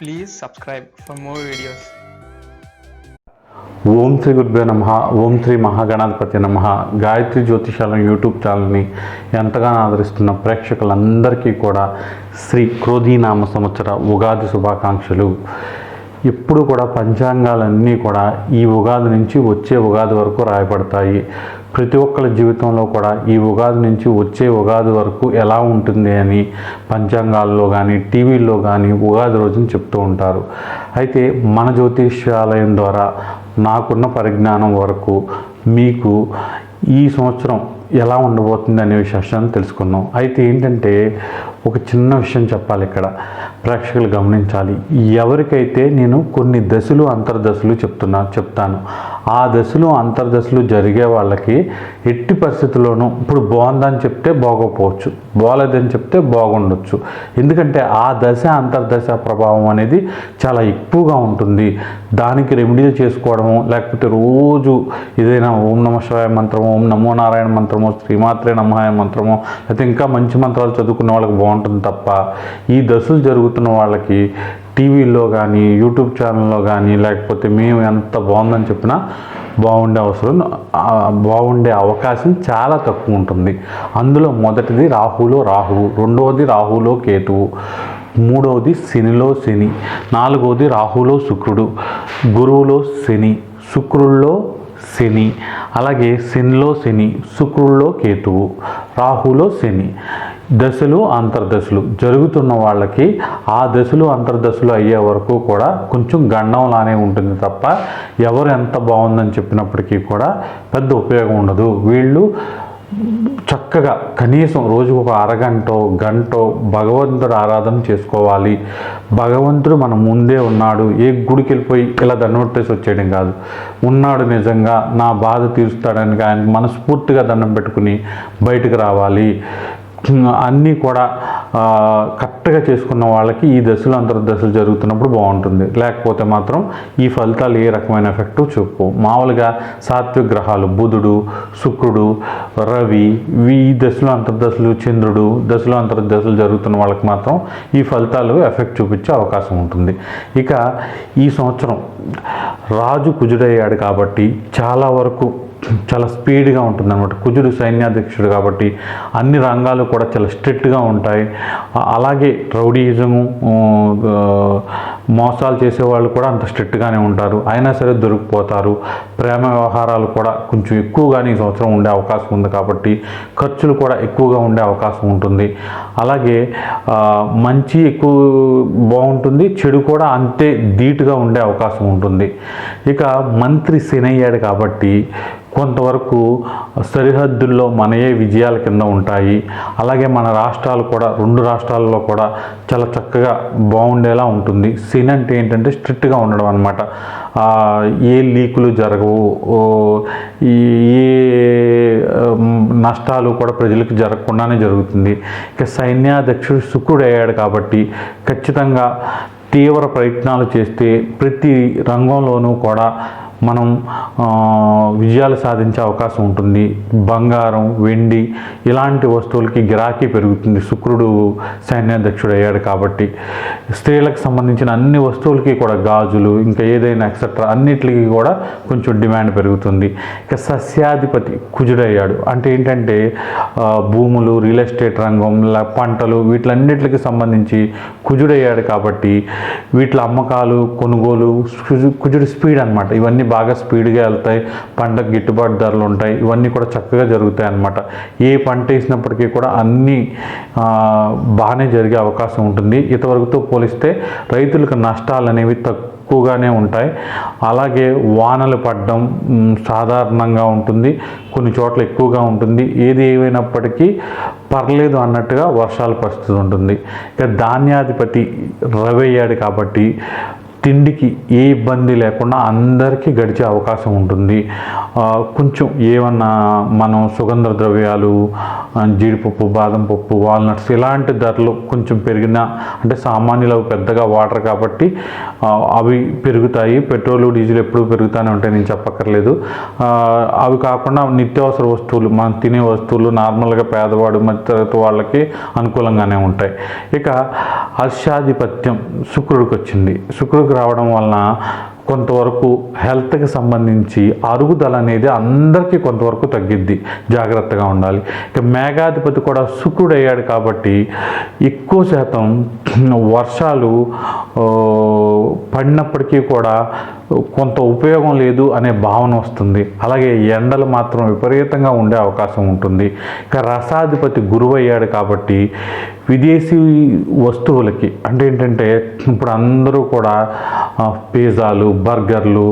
Please subscribe for more videos ఓం శ్రీ గురుభ్యో నమ. ఓం శ్రీ మహాగణాధిపతి నమ. గాయత్రి జ్యోతిషాలం యూట్యూబ్ ఛానల్ని ఎంతగానో ఆదరిస్తున్న ప్రేక్షకులందరికీ కూడా శ్రీ క్రోధీనామ సంవత్సర ఉగాది శుభాకాంక్షలు. ఎప్పుడు కూడా పంచాంగాలన్నీ కూడా ఈ ఉగాది నుంచి వచ్చే ఉగాది వరకు రాయబడతాయి. ప్రతి ఒక్కరి జీవితంలో కూడా ఈ ఉగాది నుంచి వచ్చే ఉగాది వరకు ఎలా ఉంటుంది అని పంచాంగాల్లో కానీ టీవీల్లో కానీ ఉగాది రోజున చెప్తూ ఉంటారు. అయితే మన జ్యోతిష్యాలయం ద్వారా నాకున్న పరిజ్ఞానం వరకు మీకు ఈ సంవత్సరం ఎలా ఉండబోతుంది అనే విషయాన్ని తెలుసుకుందాం. అయితే ఏంటంటే ఒక చిన్న విషయం చెప్పాలి ఇక్కడ. ప్రేక్షకులు గమనించాలి. ఎవరికైతే నేను కొన్ని దశలు అంతర్దశలు చెప్తున్నా చెప్తాను. ఆ దశలు అంతర్దశలు జరిగే వాళ్ళకి ఎట్టి పరిస్థితుల్లోనూ ఇప్పుడు బాగుందని చెప్తే బాగోపోవచ్చు. బాగలేదని చెప్తే బాగుండొచ్చు. ఎందుకంటే ఆ దశ అంతర్దశ ప్రభావం అనేది చాలా ఎక్కువగా ఉంటుంది. దానికి రెమెడీలు చేసుకోవడము లేకపోతే రోజు ఏదైనా ఓం నమ శివాయ మంత్రమో ఓం నమో నారాయణ మంత్రమో శ్రీమాత్రే నమహాయ మంత్రమో లేకపోతే ఇంకా మంచి మంత్రాలు చదువుకున్న వాళ్ళకి బాగుంటుంది తప్ప ఈ దశలు జరుగుతున్న వాళ్ళకి టీవీలో కానీ యూట్యూబ్ ఛానల్లో కానీ లేకపోతే మేము ఎంత బాగుందని చెప్పినా బాగుండే అవసరం బాగుండే అవకాశం చాలా తక్కువ ఉంటుంది. అందులో మొదటిది రాహులో రాహువు రెండవది రాహులో కేతువు మూడవది శనిలో శని నాలుగవది రాహులో శుక్రుడు గురువులో శని శుక్రుల్లో శని అలాగే శనిలో శని శుక్రుల్లో కేతువు రాహులో శని. దశలు అంతర్దశలు. జరుగుతున్న వాళ్ళకి ఆ దశలు అంతర్దశలు అయ్యే వరకు కూడా కొంచెం గండంలానే ఉంటుంది తప్ప ఎవరు ఎంత బాగుందని చెప్పినప్పటికీ కూడా పెద్ద ఉపయోగం ఉండదు. వీళ్ళు చక్కగా కనీసం రోజుకు ఒక అరగంట గంట భగవంతుడు ఆరాధన చేసుకోవాలి. భగవంతుడు మన ముందే ఉన్నాడు. ఏ గుడికి వెళ్ళిపోయి ఇలా దండం పెట్టేసి వచ్చేయడం కాదు. ఉన్నాడు నిజంగా నా బాధ తీరుస్తాడని ఆయన మనస్ఫూర్తిగా దండం పెట్టుకుని బయటకు రావాలి. అన్నీ కూడా కరెక్ట్గా చేసుకున్న వాళ్ళకి ఈ దశలు అంతర్దశలు జరుగుతున్నప్పుడు బాగుంటుంది. లేకపోతే మాత్రం ఈ ఫలితాలు ఏ రకమైన ఎఫెక్టు చూపు మామూలుగా సాత్విక గ్రహాలు బుధుడు శుక్రుడు రవి ఈ దశలు అంతర్దశలు చంద్రుడు దశలు అంతర్దశలు జరుగుతున్న వాళ్ళకి మాత్రం ఈ ఫలితాలు ఎఫెక్ట్ చూపించే అవకాశం ఉంటుంది. ఇక ఈ సంవత్సరం రాజు కుజుడయ్యాడు కాబట్టి చాలా వరకు చాలా స్పీడ్గా ఉంటుంది అనమాట కుజుడు సైన్యాధ్యక్షుడు కాబట్టి అన్ని రంగాలు కూడా చాలా స్ట్రిక్ట్గా ఉంటాయి. అలాగే రౌడీయిజము మోసాలు చేసేవాళ్ళు కూడా అంత స్ట్రిక్ట్గానే ఉంటారు. అయినా సరే దొరికిపోతారు. ప్రేమ వ్యవహారాలు కూడా కొంచెం ఎక్కువగానే ఈ సంవత్సరం ఉండే అవకాశం ఉంది కాబట్టి ఖర్చులు కూడా ఎక్కువగా ఉండే అవకాశం ఉంటుంది. అలాగే మంచి ఎక్కువ బాగుంటుంది చెడు కూడా అంతే ధీటుగా ఉండే అవకాశం ఉంటుంది. ఇక మంత్రి శనయ్యాడు కాబట్టి కొంతవరకు సరిహద్దుల్లో మనయే విజయాల కింద ఉంటాయి. అలాగే మన రాష్ట్రాలు కూడా రెండు రాష్ట్రాల్లో కూడా చాలా చక్కగా బాగుండేలా ఉంటుంది. సీన్ అంటే ఏంటంటే స్ట్రిక్ట్గా ఉండడం అనమాట ఏ లీకులు జరగవు. ఈ ఏ నష్టాలు కూడా ప్రజలకు జరగకుండానే జరుగుతుంది. ఇక సైన్యాధ్యక్షుడు శుక్రుడు అయ్యాడు కాబట్టి ఖచ్చితంగా తీవ్ర ప్రయత్నాలు చేస్తే ప్రతి రంగంలోనూ కూడా మనం విజయాలు సాధించే అవకాశం ఉంటుంది. బంగారం వెండి ఇలాంటి వస్తువులకి గిరాకీ పెరుగుతుంది. శుక్రుడు సైన్యాధ్యక్షుడు అయ్యాడు కాబట్టి. స్త్రీలకు సంబంధించిన అన్ని వస్తువులకి కూడా గాజులు ఇంకా ఏదైనా ఎక్సెట్రా అన్నిటికీ కూడా కొంచెం డిమాండ్ పెరుగుతుంది. ఇక సస్యాధిపతి కుజుడయ్యాడు. అంటే ఏంటంటే భూములు రియల్ ఎస్టేట్ రంగం పంటలు వీటిలన్నిటికి సంబంధించి కుజుడయ్యాడు కాబట్టి వీటి అమ్మకాలు కొనుగోలు కుజు- కుజుడు స్పీడ్ అనమాట ఇవన్నీ బాగా స్పీడ్గా వెళ్తాయి. పంటకు గిట్టుబాటు ధరలు ఉంటాయి. ఇవన్నీ కూడా చక్కగా జరుగుతాయి అన్నమాట. ఏ పంట వేసినప్పటికీ కూడా అన్నీ బాగానే జరిగే అవకాశం ఉంటుంది. ఇంతవరకుతో పోలిస్తే రైతులకు నష్టాలు అనేవి తక్కువగానే ఉంటాయి. అలాగే వానలు పడడం సాధారణంగా ఉంటుంది. కొన్ని చోట్ల ఎక్కువగా ఉంటుంది. ఏది ఏమైనప్పటికీ పర్లేదు అన్నట్టుగా వర్షాల పరిస్థితి ఉంటుంది. ఇక ధాన్యాధిపతి రవి అయ్యాడు కాబట్టి తిండికి ఏ ఇబ్బంది లేకుండా అందరికీ గడిచే అవకాశం ఉంటుంది. కొంచెం ఏమన్నా మనం సుగంధ ద్రవ్యాలు జీడిపప్పు బాదం పప్పు వాల్నట్స్ ఇలాంటి ధరలు కొంచెం పెరిగినా అంటే సామాన్యులు అవి పెద్దగా వాటర్ కాబట్టి అవి పెరుగుతాయి. పెట్రోల్ డీజిల్ ఎప్పుడు పెరుగుతూనే ఉంటాయి నేను చెప్పక్కర్లేదు. అవి కాకుండా నిత్యావసర వస్తువులు మనం తినే వస్తువులు నార్మల్గా పేదవాడు మధ్యతరగతి వాళ్ళకి అనుకూలంగానే ఉంటాయి. ఇక హర్షాధిపత్యం శుక్రుడికి వచ్చింది. శుక్రుడు శుక్రుడికి రావడం వలన కొంతవరకు హెల్త్కి సంబంధించి అరుగుదల అనేది అందరికీ కొంతవరకు తగ్గిద్ది. జాగ్రత్తగా ఉండాలి. ఇక మేఘాధిపతి కూడా శుక్రుడు అయ్యాడు కాబట్టి ఎక్కువ శాతం వర్షాలు పడినప్పటికీ కూడా కొంత ఉపయోగం లేదు అనే భావన వస్తుంది. అలాగే ఎండలు మాత్రం విపరీతంగా ఉండే అవకాశం ఉంటుంది. ఇక రసాధిపతి గురువు అయ్యాడు కాబట్టి విదేశీ వస్తువులకి అంటే ఏంటంటే ఇప్పుడు అందరూ కూడా పిజ్జాలు బర్గర్లు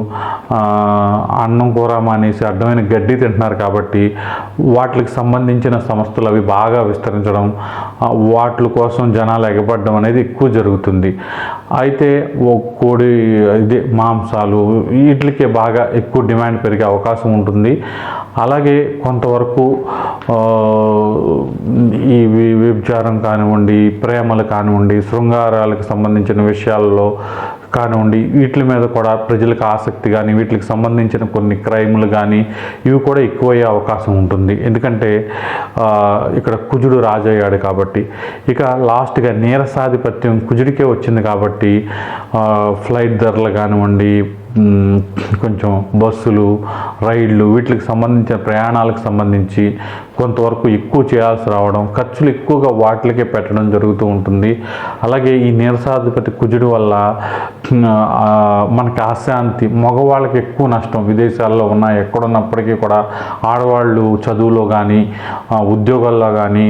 అన్నం కూర మానేసి అడ్డమైన గడ్డి తింటున్నారు కాబట్టి వాటికి సంబంధించిన సంస్థలు అవి బాగా విస్తరించడం వాటి కోసం జనాలు ఎగబడడం అనేది ఎక్కువ జరుగుతుంది. అయితే ఓ కోడి ఇది మాంసాలు వీటికే బాగా ఎక్కువ డిమాండ్ పెరిగే అవకాశం ఉంటుంది. అలాగే కొంతవరకు ఈ వ్యభిచారం కానీ కానివ్వండి ప్రేమలు కానివ్వండి శృంగారాలకు సంబంధించిన విషయాల్లో కానివ్వండి వీటి మీద కూడా ప్రజలకు ఆసక్తి కానీ వీటికి సంబంధించిన కొన్ని క్రైములు కానీ ఇవి కూడా ఎక్కువయ్యే అవకాశం ఉంటుంది. ఎందుకంటే ఇక్కడ కుజుడు రాజయ్యాడు కాబట్టి. ఇక లాస్ట్గా నీరసాధిపత్యం కుజుడికే వచ్చింది కాబట్టి ఫ్లైట్ ధరలు కానివ్వండి కొంచెం బస్సులు రైళ్ళు వీటికి సంబంధించిన ప్రయాణాలకు సంబంధించి కొంతవరకు ఎక్కువ చేయాల్సి రావడం ఖర్చులు ఎక్కువగా వాటికే పెట్టడం జరుగుతూ ఉంటుంది. అలాగే ఈ నీరసాధిపతి కుజుడు వల్ల మనకి అశాంతి మగవాళ్ళకి ఎక్కువ నష్టం విదేశాల్లో ఉన్న ఎక్కడున్నప్పటికీ కూడా ఆడవాళ్ళు చదువులో కానీ ఉద్యోగాల్లో కానీ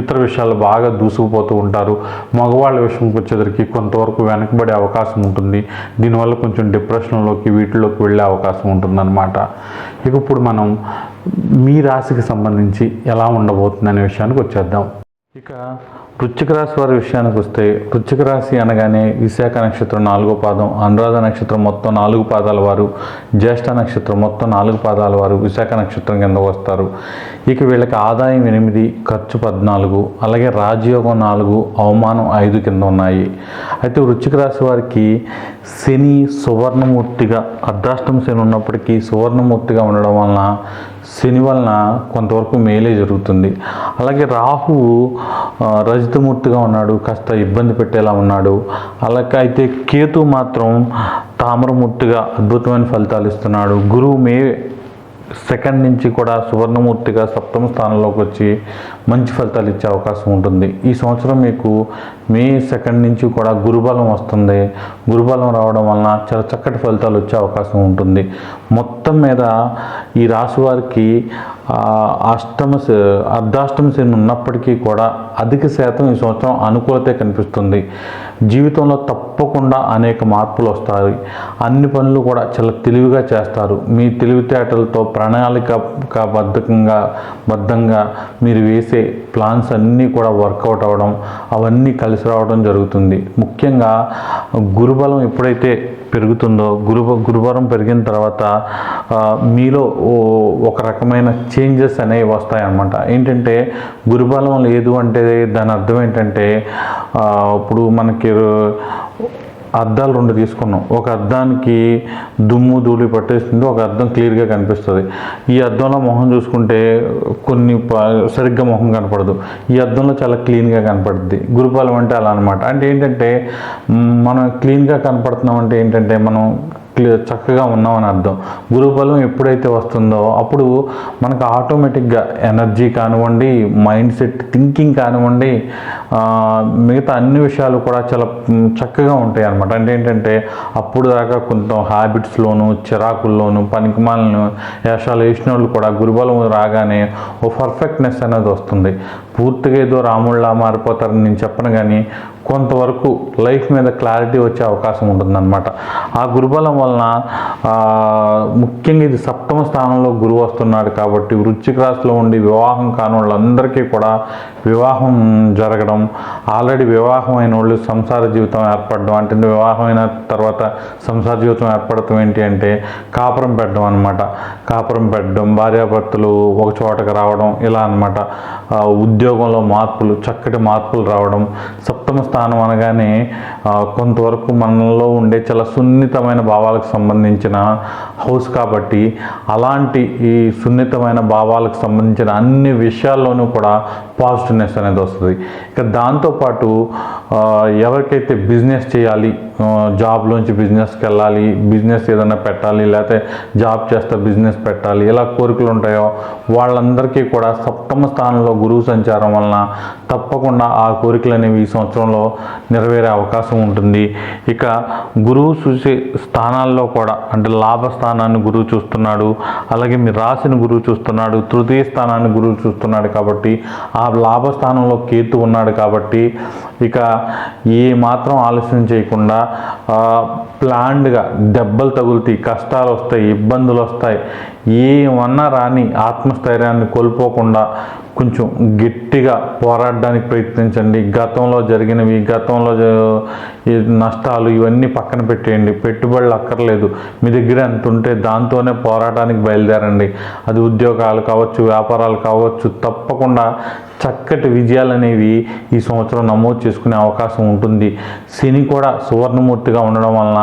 ఇతర విషయాలు బాగా దూసుకుపోతూ ఉంటారు. మగవాళ్ళ విషయంకి వచ్చేసరికి కొంతవరకు వెనకబడే అవకాశం ఉంటుంది. దీనివల్ల కొంచెం డిప్రెషన్లోకి వీటిలోకి వెళ్ళే అవకాశం ఉంటుందన్నమాట. ఇక ఇప్పుడు మనం మీ రాశికి సంబంధించి ఎలా ఉండబోతుంది అనే విషయానికి వచ్చేద్దాం. ఇక వృశ్చిక రాశి వారి విషయానికి వస్తే వృశ్చిక రాశి అనగానే విశాఖ నక్షత్రం నాలుగో పాదం అనురాధ నక్షత్రం మొత్తం నాలుగు పాదాల వారు జ్యేష్ఠ నక్షత్రం మొత్తం నాలుగు పాదాల వారు విశాఖ నక్షత్రం కింద వస్తారు. ఇక వీళ్ళకి ఆదాయం ఎనిమిది ఖర్చు పద్నాలుగు అలాగే రాజయోగం నాలుగు అవమానం ఐదు కింద ఉన్నాయి. అయితే వృశ్చిక రాశి వారికి శని సువర్ణమూర్తిగా అర్ధాష్టమ శని ఉన్నప్పటికీ సువర్ణమూర్తిగా ఉండడం వలన శని వలన కొంతవరకు మేలే జరుగుతుంది. అలాగే రాహువు ఆ, రజితమూర్తిగా ఉన్నాడు కాస్త ఇబ్బంది పెట్టేలా ఉన్నాడు. అలాగే అయితే కేతు మాత్రం తామరమూర్తిగా అద్భుతమైన ఫలితాలు ఇస్తున్నాడు. గురువు మే సెకండ్ నుంచి కూడా సువర్ణమూర్తిగా సప్తమ స్థానంలోకి వచ్చి మంచి ఫలితాలు ఇచ్చే అవకాశం ఉంటుంది. ఈ సంవత్సరం మీకు మే సెకండ్ నుంచి కూడా గురుబలం వస్తుంది. గురుబలం రావడం వలన చాలా చక్కటి ఫలితాలు వచ్చే అవకాశం ఉంటుంది. మొత్తం మీద ఈ రాశి వారికి అష్టమ శ- అర్ధాష్టమ శని ఉన్నప్పటికీ కూడా అధిక శాతం ఈ సంవత్సరం అనుకూలత కనిపిస్తుంది. జీవితంలో తప్పకుండా అనేక మార్పులు వస్తాయి. అన్ని పనులు కూడా చాలా తెలివిగా చేస్తారు. మీ తెలివితేటలతో ప్రణాళిక బద్ధకంగా బద్ధంగా మీరు వేసే ప్లాన్స్ అన్నీ కూడా వర్కౌట్ అవ్వడం అవన్నీ కలిసి రావడం జరుగుతుంది. ముఖ్యంగా గురుబలం ఎప్పుడైతే పెరుగుతుందో గురు గురువారం పెరిగిన తర్వాత మీలో ఒక రకమైన చేంజెస్ అనేవి వస్తాయన్నమాట. ఏంటంటే గురుబలం లేదు అంటే దాని అర్థం ఏంటంటే ఇప్పుడు మనకి అద్దాలు రెండు తీసుకున్నాం. ఒక అద్దానికి దుమ్ము ధూళి పట్టేస్తుంది ఒక అద్దం క్లియర్గా కనిపిస్తుంది. ఈ అద్దంలో మొహం చూసుకుంటే కొన్ని ప- సరిగ్గా మొహం కనపడదు. ఈ అద్దంలో చాలా క్లీన్గా కనపడుద్ది. గురుపాలం అంటే అలా అనమాట అంటే ఏంటంటే మనం క్లీన్గా కనపడుతున్నాం అంటే ఏంటంటే మనం చక్కగా ఉన్నామని అర్థం. గురుబలం ఎప్పుడైతే వస్తుందో అప్పుడు మనకు ఆటోమేటిక్గా ఎనర్జీ కానివ్వండి మైండ్ సెట్ థింకింగ్ కానివ్వండి మిగతా అన్ని విషయాలు కూడా చాలా చక్కగా ఉంటాయి అనమాట అంటే ఏంటంటే అప్పుడు దాకా కొంత హ్యాబిట్స్లోను చిరాకుల్లోను పనికిమాలను వేషాలు వేసిన వాళ్ళు కూడా గురుబలం రాగానే ఓ పర్ఫెక్ట్నెస్ అనేది వస్తుంది. పూర్తిగా ఏదో రాముళ్ళ మారిపోతారని నేను చెప్పను కానీ కొంతవరకు లైఫ్ మీద క్లారిటీ వచ్చే అవకాశం ఉంటుందన్నమాట. ఆ గురుబలం వలన ముఖ్యంగా ఇది సప్తమ స్థానంలో గురువు వస్తున్నాడు కాబట్టి వృశ్చిక రాశిలో ఉండి వివాహం కాని వాళ్ళందరికీ కూడా వివాహం జరగడం ఆల్రెడీ వివాహం అయిన వాళ్ళు సంసార జీవితం ఏర్పడడం అంటే వివాహం అయిన తర్వాత సంసార జీవితం ఏర్పడటం ఏంటి అంటే కాపురం పెట్టడం అనమాట కాపురం పెట్టడం భార్యాభర్తలు ఒక చోటకు రావడం ఇలా అనమాట ఉద్యోగంలో మార్పులు చక్కటి మార్పులు రావడం సప్తమ స్థానం అనగానే కొంతవరకు మనలో ఉండే చాలా సున్నితమైన భావాలకు సంబంధించిన హౌస్ కాబట్టి అలాంటి ఈ సున్నితమైన భావాలకు సంబంధించిన అన్ని విషయాల్లోనూ కూడా పాజిటివ్నెస్ అనేది వస్తుంది. ఇక దాంతోపాటు ఎవరికైతే బిజినెస్ చేయాలి జాబ్లోంచి బిజినెస్కి వెళ్ళాలి బిజినెస్ ఏదైనా పెట్టాలి లేకపోతే జాబ్ చేస్తే బిజినెస్ పెట్టాలి ఇలా కోరికలు ఉంటాయో వాళ్ళందరికీ కూడా సప్తమ స్థానంలో గురువు సంచారం వలన తప్పకుండా ఆ కోరికలు అనేవి ఈ సంవత్సరంలో నెరవేరే అవకాశం ఉంటుంది. ఇక గురువు చూసే స్థానాల్లో కూడా అంటే లాభ స్థానాన్ని గురువు చూస్తున్నాడు అలాగే మీ రాశిని గురువు చూస్తున్నాడు తృతీయ స్థానాన్ని గురువు చూస్తున్నాడు కాబట్టి ఆ లాభ స్థానంలో కేతు ఉన్నాడు కాబట్టి ఇక ఏ మాత్రం ఆలస్యం చేయకుండా ప్లాన్డ్గా దెబ్బలు తగులుతాయి కష్టాలు వస్తాయి ఇబ్బందులు వస్తాయి ఏమన్నా రాని ఆత్మస్థైర్యాన్ని కోల్పోకుండా కొంచెం గట్టిగా పోరాడడానికి ప్రయత్నించండి. గతంలో జరిగినవి గతంలో నష్టాలు ఇవన్నీ పక్కన పెట్టేయండి. పెట్టుబడులు అక్కర్లేదు. మీ దగ్గర ఎంత ఉంటే దాంతోనే పోరాటానికి బయలుదేరండి. అది ఉద్యోగాలు కావచ్చు వ్యాపారాలు కావచ్చు తప్పకుండా చక్కటి విజయాలు అనేవి ఈ సంవత్సరం నమోదు చేసుకునే అవకాశం ఉంటుంది. శని కూడా సువర్ణమూర్తిగా ఉండడం వలన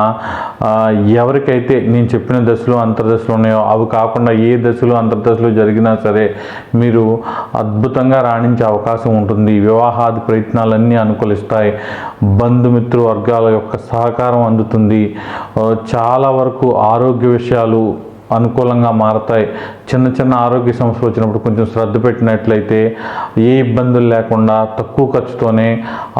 ఎవరికైతే నేను చెప్పిన దశలు అంతర్దశలు ఉన్నాయో అవి కాకుండా ఏ దశలు అంతర్దశలు జరిగినా సరే మీరు అద్భుతంగా రాణించే అవకాశం ఉంటుంది. వివాహాది ప్రయత్నాలన్నీ అనుకూలిస్తాయి. బంధుమిత్రు వర్గాల యొక్క సహకారం అందుతుంది. చాలా వరకు ఆరోగ్య విషయాలు అనుకూలంగా మారతాయి. చిన్న చిన్న ఆరోగ్య సమస్యలు వచ్చినప్పుడు కొంచెం శ్రద్ధ పెట్టినట్లయితే ఏ ఇబ్బందులు లేకుండా తక్కువ ఖర్చుతోనే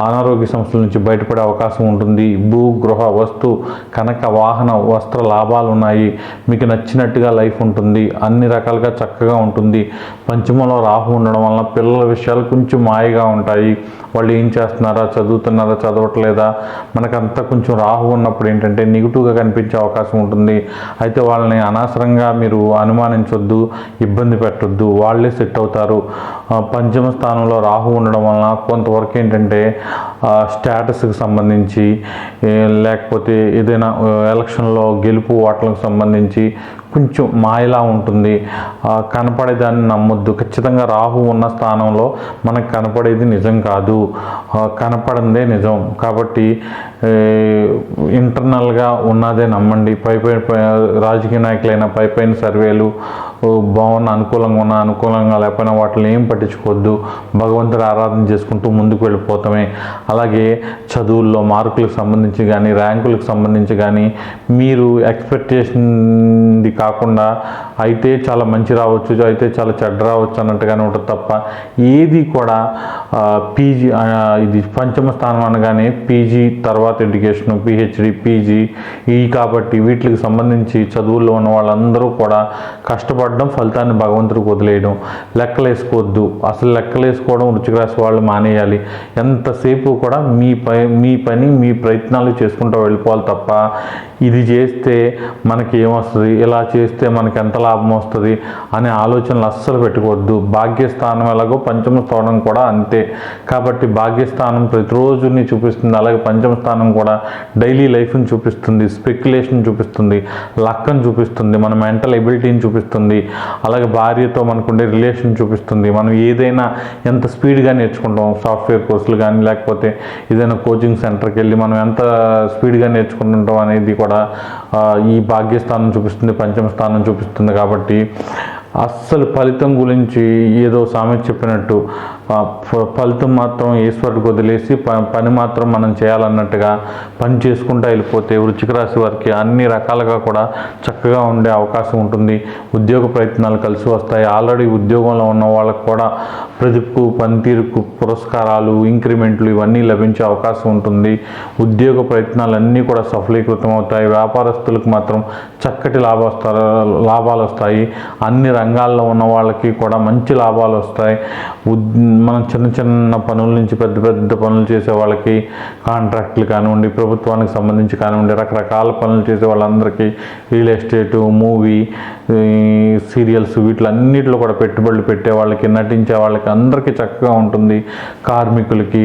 అనారోగ్య సమస్యల నుంచి బయటపడే అవకాశం ఉంటుంది. భూ గృహ వస్తు కనక వాహన వస్త్ర లాభాలు ఉన్నాయి. మీకు నచ్చినట్టుగా లైఫ్ ఉంటుంది. అన్ని రకాలుగా చక్కగా ఉంటుంది. పంచమంలో రాహు ఉండడం వలన పిల్లల విషయాలు కొంచెం మాయగా ఉంటాయి. వాళ్ళు ఏం చేస్తున్నారా? చదువుతున్నారా? చదవట్లేదా? మనకంతా కొంచెం రాహు ఉన్నప్పుడు ఏంటంటే నెగిటివ్గా కనిపించే అవకాశం ఉంటుంది. అయితే వాళ్ళని అనవసరంగా మీరు అనుమానించొద్దు. ఇబ్బంది పెట్టొద్దు వాళ్ళే సెట్ అవుతారు. పంచమ స్థానంలో రాహు ఉండడం వలన కొంతవరకు ఏంటంటే స్టేటస్కి సంబంధించి లేకపోతే ఏదైనా ఎలక్షన్లో గెలుపు ఓట్లకు సంబంధించి కొంచెం మాయలా ఉంటుంది. కనపడేదాన్ని నమ్మొద్దు. ఖచ్చితంగా రాహు ఉన్న స్థానంలో మనకు కనపడేది నిజం కాదు. కనపడందే నిజం. కాబట్టి ఇంటర్నల్గా ఉన్నదే నమ్మండి. పై పై పై- రాజకీయ నాయకులైన పై పైన సర్వేలు బాగున్న అనుకూలంగా ఉన్న అనుకూలంగా లేకపోయినా వాటిని ఏం పట్టించుకోవద్దు. భగవంతుడు ఆరాధన చేసుకుంటూ ముందుకు వెళ్ళిపోతామే. అలాగే చదువుల్లో మార్కులకు సంబంధించి కానీ ర్యాంకులకు సంబంధించి కానీ మీరు ఎక్స్పెక్టేషన్ది కాకుండా అయితే చాలా మంచి రావచ్చు అయితే చాలా చెడ్డ రావచ్చు అన్నట్టుగానే ఉంటుంది తప్ప ఏది కూడా పీజీ ఇది పంచమ స్థానం అనగానే పీజీ తర్వాత ఎడ్యుకేషన్ పిహెచ్డి పీజీ ఈ కాబట్టి వీటికి సంబంధించి చదువుల్లో ఉన్న వాళ్ళందరూ కూడా కష్టపడడం ఫలితాన్ని భగవంతుడికి వదిలేయడం. లెక్కలు వేసుకోవద్దు అసలు లెక్కలు వేసుకోవడం రుచిక వాళ్ళు మానేయాలి. ఎంతసేపు కూడా మీ పై మీ పని మీ ప్రయత్నాలు చేసుకుంటూ వెళ్ళిపోవాలి తప్ప ఇది చేస్తే మనకి ఏమొస్తుంది? ఇలా చేస్తే మనకి ఎంత లాభం వస్తుంది? అనే ఆలోచనలు అస్సలు పెట్టుకోవద్దు. భాగ్యస్థానం ఎలాగో పంచమ స్థానం కూడా అంతే. కాబట్టి భాగ్యస్థానం ప్రతిరోజుని చూపిస్తుంది. అలాగే పంచమ స్థానం కూడా డైలీ లైఫ్ని చూపిస్తుంది. స్పెక్యులేషన్ చూపిస్తుంది. లక్కను చూపిస్తుంది. మన మెంటల్ ఎబిలిటీని చూపిస్తుంది. అలాగే భార్యతో మనకుండే రిలేషన్ చూపిస్తుంది. మనం ఏదైనా ఎంత స్పీడ్గా నేర్చుకుంటాం? సాఫ్ట్వేర్ కోర్సులు కానీ లేకపోతే ఏదైనా కోచింగ్ సెంటర్కి వెళ్ళి మనం ఎంత స్పీడ్గా నేర్చుకుంటుంటాం అనేది కూడా ఈ భాగ్యస్థానం చూపిస్తుంది పంచమ స్థానం చూపిస్తుంది కాబట్టి అస్సలు ఫలితం గురించి ఏదో సామెత చెప్పినట్టు ఫలితం మాత్రం ఈశ్వరుడికి వదిలేసి ప- పని మాత్రం మనం చేయాలన్నట్టుగా పని చేసుకుంటూ వెళ్ళిపోతే వృచ్చిక రాశి వారికి అన్ని రకాలుగా కూడా చక్కగా ఉండే అవకాశం ఉంటుంది. ఉద్యోగ ప్రయత్నాలు కలిసి వస్తాయి. ఆల్రెడీ ఉద్యోగంలో ఉన్న వాళ్ళకు కూడా ప్రతిపు పనితీరుకు పురస్కారాలు ఇంక్రిమెంట్లు ఇవన్నీ లభించే అవకాశం ఉంటుంది. ఉద్యోగ ప్రయత్నాలన్నీ కూడా సఫలీకృతం అవుతాయి. వ్యాపారస్తులకు మాత్రం చక్కటి లాభాలు లాభాలు వస్తాయి. అన్ని రంగాల్లో ఉన్న వాళ్ళకి కూడా మంచి లాభాలు వస్తాయి. ఉద్- మనం చిన్న చిన్న పనుల నుంచి పెద్ద పెద్ద పనులు చేసే వాళ్ళకి కాంట్రాక్ట్లు కానివ్వండి ప్రభుత్వానికి సంబంధించి కానివ్వండి రకరకాల పనులు చేసే వాళ్ళందరికీ రియల్ ఎస్టేటు మూవీ సీరియల్స్ వీటిలన్నిటిలో కూడా పెట్టుబడులు పెట్టే వాళ్ళకి నటించే వాళ్ళకి అందరికీ చక్కగా ఉంటుంది. కార్మికులకి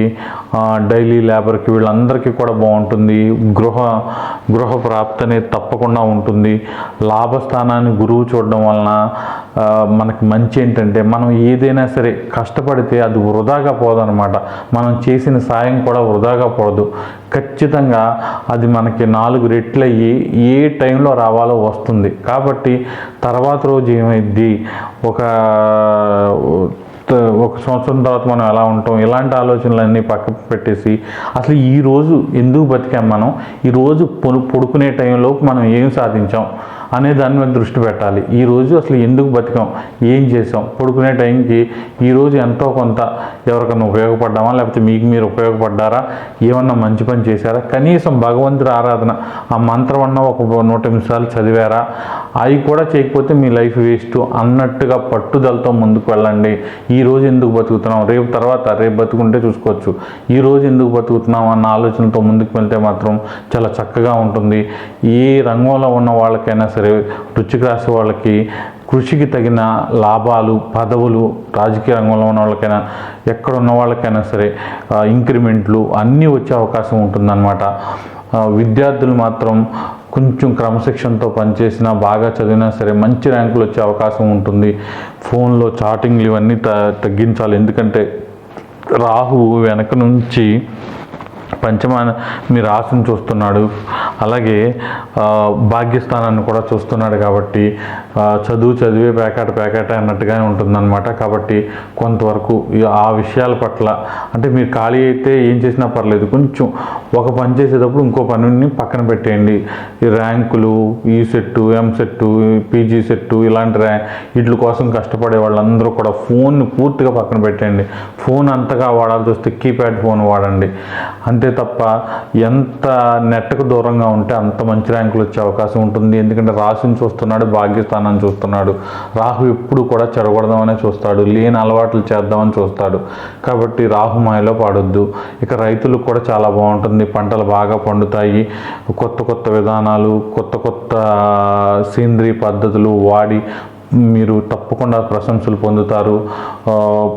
డైలీ లేబర్కి వీళ్ళందరికీ కూడా బాగుంటుంది. గృహ గృహ ప్రాప్తి అనేది తప్పకుండా ఉంటుంది. లాభస్థానాన్ని గురువు చూడడం వలన మనకి మంచి ఏంటంటే మనం ఏదైనా సరే కష్టపడితే అది వృధాగా పోదనమాట. మనం చేసిన సాయం కూడా వృధాగా పోదు. ఖచ్చితంగా అది మనకి నాలుగు రెట్లు అయ్యి ఏ టైంలో రావాలో వస్తుంది. కాబట్టి తర్వాత రోజు ఏమైద్ది ఒక ఒక సంవత్సరం తర్వాత మనం ఎలా ఉంటాం? ఇలాంటి ఆలోచనలన్నీ పక్కకు పెట్టేసి అసలు ఈ రోజు ఎందుకు బతికాం మనం? ఈరోజు పొను పొడు పడుకునే టైంలో మనం ఏం సాధించాం? అనే దాని మీద దృష్టి పెట్టాలి. ఈ రోజు అసలు ఎందుకు బతికాం? ఏం చేసాం పడుకునే టైంకి ఈరోజు ఎంతో కొంత ఎవరికైనా ఉపయోగపడ్డామా? లేకపోతే మీకు మీరు ఉపయోగపడ్డారా? ఏమన్నా మంచి పని చేశారా? కనీసం భగవంతుడి ఆరాధన ఆ మంత్రం అన్న ఒక నూట నిమిషాలు చదివారా? అవి కూడా చేయకపోతే మీ లైఫ్ వేస్ట్ అన్నట్టుగా పట్టుదలతో ముందుకు వెళ్ళండి. ఈ రోజు ఎందుకు బతుకుతున్నాం రేపు తర్వాత రేపు బతుకుంటే చూసుకోవచ్చు. ఈ రోజు ఎందుకు బతుకుతున్నాం అన్న ఆలోచనతో ముందుకు వెళ్తే మాత్రం చాలా చక్కగా ఉంటుంది. ఏ రంగంలో ఉన్న వాళ్ళకైనా సరే వృచ్చిక రాశి వాళ్ళకి కృషికి తగిన లాభాలు పదవులు రాజకీయ రంగంలో ఉన్న వాళ్ళకైనా ఎక్కడ ఉన్న వాళ్ళకైనా సరే ఇంక్రిమెంట్లు అన్నీ వచ్చే అవకాశం ఉంటుందన్నమాట. విద్యార్థులు మాత్రం కొంచెం క్రమశిక్షణతో పనిచేసినా బాగా చదివినా సరే మంచి ర్యాంకులు వచ్చే అవకాశం ఉంటుంది. ఫోన్లో చాటింగ్లు ఇవన్నీ త తగ్గించాలి. ఎందుకంటే రాహు వెనక నుంచి పంచమాన మీ రాశిని చూస్తున్నాడు. అలాగే భాగ్యస్థానాన్ని కూడా చూస్తున్నాడు కాబట్టి చదువు చదివే ప్యాకెట్ ప్యాకెట్ అన్నట్టుగానే ఉంటుందన్నమాట. కాబట్టి కొంతవరకు ఆ విషయాల పట్ల అంటే మీరు ఖాళీ అయితే ఏం చేసినా పర్లేదు కొంచెం ఒక పని చేసేటప్పుడు ఇంకో పనిని పక్కన పెట్టేయండి. ఈ ర్యాంకులు E set M set PG set ఇలాంటి ర్యా వీటి కోసం కష్టపడే వాళ్ళందరూ కూడా ఫోన్ని పూర్తిగా పక్కన పెట్టండి ఫోన్ అంతగా వాడాల్సి వస్తే కీప్యాడ్ ఫోన్ వాడండి. అంతే తప్ప ఎంత నెట్కు దూరంగా ఉంటే అంత మంచి ర్యాంకులు వచ్చే అవకాశం ఉంటుంది. ఎందుకంటే రాశిని చూస్తున్నాడు భాగ్యస్థానాన్ని చూస్తున్నాడు. రాహు ఎప్పుడు కూడా చెడగొడదామనే చూస్తాడు. లేని అలవాట్లు చేద్దామని చూస్తాడు. కాబట్టి రాహు మాయలో పాడొద్దు. ఇక రైతులకు కూడా చాలా బాగుంటుంది. పంటలు బాగా పండుతాయి. కొత్త కొత్త విధానాలు కొత్త కొత్త సేంద్రియ పద్ధతులు వాడి మీరు తప్పకుండా ప్రశంసలు పొందుతారు.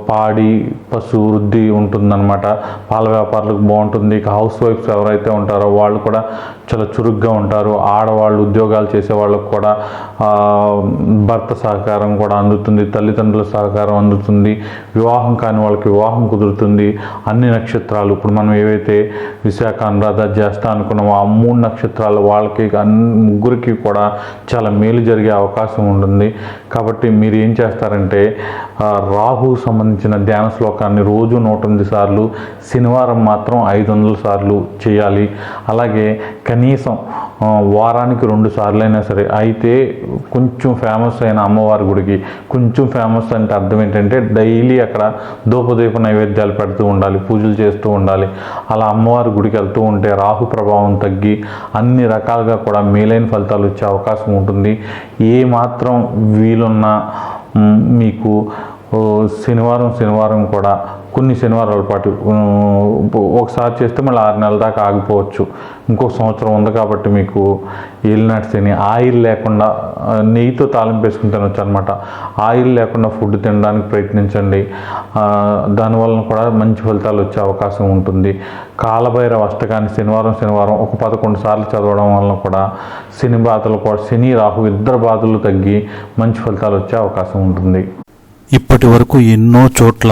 పాడి పశు వృద్ధి ఉంటుందన్నమాట. పాల వ్యాపారులకు బాగుంటుంది. ఇక హౌస్ వైఫ్స్ ఎవరైతే ఉంటారో వాళ్ళు కూడా చాలా చురుగ్గా ఉంటారు. ఆడవాళ్ళు ఉద్యోగాలు చేసే వాళ్ళకు కూడా భర్త సహకారం కూడా అందుతుంది. తల్లిదండ్రుల సహకారం అందుతుంది. వివాహం కాని వాళ్ళకి వివాహం కుదురుతుంది. అన్ని నక్షత్రాలు ఇప్పుడు మనం ఏవైతే విశాఖ అనురాధ జ్యేష్ఠ అనుకున్నామో ఆ మూడు నక్షత్రాలు వాళ్ళకి ముగ్గురికి కూడా చాలా మేలు జరిగే అవకాశం ఉంటుంది. కాబట్టి మీరు ఏం చేస్తారంటే రాహు సంబంధించిన ధ్యాన శ్లోకాన్ని రోజు నూట ఎనిమిది సార్లు శనివారం మాత్రం ఐదు వందల సార్లు చేయాలి. అలాగే కనీసం వారానికి రెండు సార్లు అయినా సరే. అయితే కొంచెం ఫేమస్ అయిన అమ్మవారి గుడికి కొంచెం ఫేమస్ అంటే అర్థం ఏంటంటే డైలీ అక్కడ ధూపదీప నైవేద్యాలు పెడుతూ ఉండాలి పూజలు చేస్తూ ఉండాలి. అలా అమ్మవారి గుడికి వెళ్తూ ఉంటే రాహు ప్రభావం తగ్గి అన్ని రకాలుగా కూడా మేలైన ఫలితాలు వచ్చే అవకాశం ఉంటుంది. ఏ మాత్రం వీలున్నా మీకు శనివారం శనివారం కూడా కొన్ని శనివారాల పాటు ఒకసారి చేస్తే మళ్ళీ ఆరు నెలల దాకా ఆగిపోవచ్చు. ఇంకో సంవత్సరం ఉంది కాబట్టి మీకు ఏలినాటి శని ఆయిల్ లేకుండా నెయ్యితో తాలింపు వేసుకుని తినొచ్చు అనమాట ఆయిల్ లేకుండా ఫుడ్ తినడానికి ప్రయత్నించండి. దానివల్ల కూడా మంచి ఫలితాలు వచ్చే అవకాశం ఉంటుంది. కాలభైరవ అష్టకాన్ని శనివారం శనివారం ఒక పదకొండు సార్లు చదవడం వలన కూడా శని బాధలు కూడా శని రాహు ఇద్దరు బాధలు తగ్గి మంచి ఫలితాలు వచ్చే అవకాశం ఉంటుంది. ఇప్పటి వరకు ఎన్నో చోట్ల